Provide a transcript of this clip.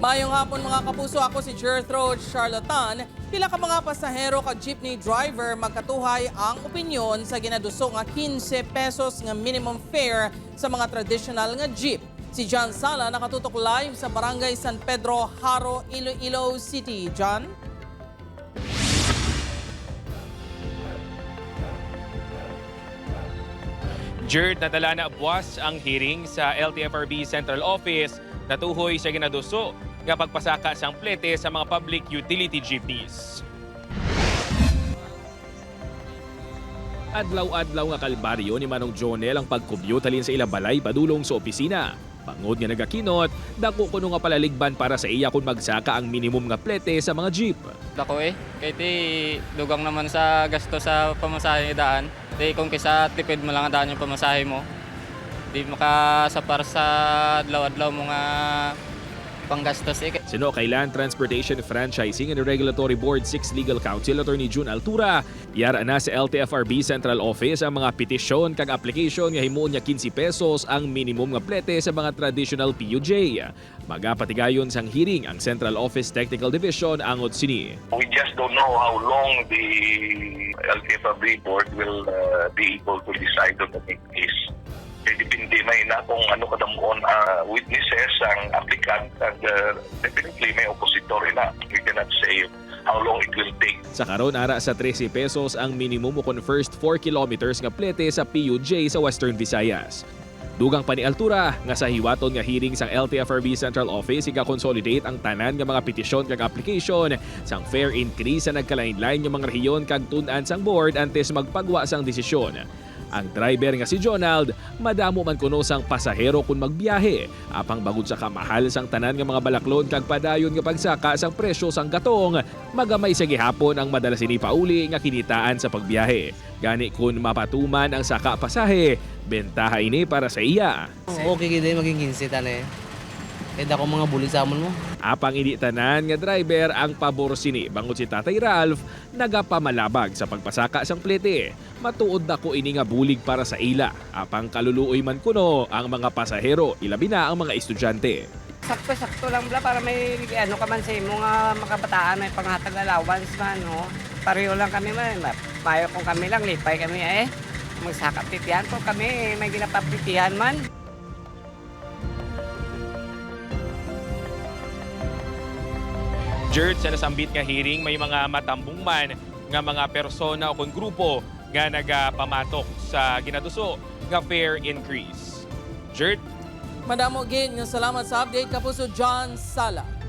Mayong hapon mga kapuso, ako si Gertrude Charlatan. Pila ka mga pasahero kag jeepney driver magkatuhay ang opinyon sa ginaduso nga 15 pesos nga minimum fare sa mga traditional nga jeep. Si John Sala nakatutok live sa Barangay San Pedro, Haro, Iloilo City. John? Jerd, nadala na buwas ang hearing sa LTFRB Central Office na tuhoy sa ginaduso nga pagpasaka sang plete sa mga public utility jeepneys. Adlaw-adlaw nga kalbaryo ni Manong Jonel ang pagkubyot halin sa ilabalay padulong sa opisina. Pangod nga nagakinot, dako kuno nga palaligban para sa iya kung magsaka ang minimum nga plete sa mga jeep. Dako eh. Kaya ti dugang naman sa gasto sa pamasahe daan. Di kung kisa tipid mo lang ang daan yung pamasahe mo. Di makasapar sa adlaw-adlaw mo nga panggastos eh. Sino kay Land Transportation Franchising and Regulatory Board 6 Legal Counsel Attorney June Altura, yara na sa LTFRB Central Office ang mga petisyon kag application nga himuon niya 15 pesos ang minimum nga plete sa mga traditional PUJ. Magapatigayon sang hearing ang Central Office Technical Division angod sini. We just don't know how long the LTFRB board will uh, be able to decide on the case. Kung ano kadamuon uh, witnesses ang applicant and uh, definitely may oppositor na. We cannot say how long it will take. Sa karon ara sa 13 pesos ang minimum kon first 4 kilometers nga plete sa PUJ sa Western Visayas. Dugang pa ni Altura nga sa hiwaton nga hearing sang LTFRB Central Office ika-consolidate ang tanan nga mga petisyon kag application sang fair increase sa nagkalain-lain mga rehiyon kag tun-an sang board antes magpagwa sang desisyon. Ang driver nga si Jonald, madamo man kuno sang pasahero kung magbiyahe. Apang bagod sa kamahal sang tanan nga mga balaklon kag padayon nga pagsaka sang presyo sang gatong, magamay sa gihapon ang madalas ini pauli nga kinitaan sa pagbiyahe. Gani kun mapatuman ang saka pasahe, bentaha ini para sa iya. Okay gid maging 15 tan eh. Kaya ako mga bulig sa amon mo. Apang ini tanan nga driver ang pabor sini bangod si Tatay Ralph nagapamalabag sa pagpasaka sang plete. Matuod na ko ini nga bulig para sa ila. Apang kaluluoy man kuno ang mga pasahero, ilabi na ang mga estudyante. Sakto-sakto lang bla para may ano ka man sa imo nga makabataan may panghatag allowance man no. Pareho lang kami man. Mayo kung kami lang lipay kami eh. Magsakap titihan po kami may ginapapitihan man. Jerd, sa nasambit nga hearing, may mga matambong man nga mga persona o kung grupo nga nagapamatok sa ginaduso nga fare increase. Jerd, Madamo gin, salamat sa update kapuso John Sala.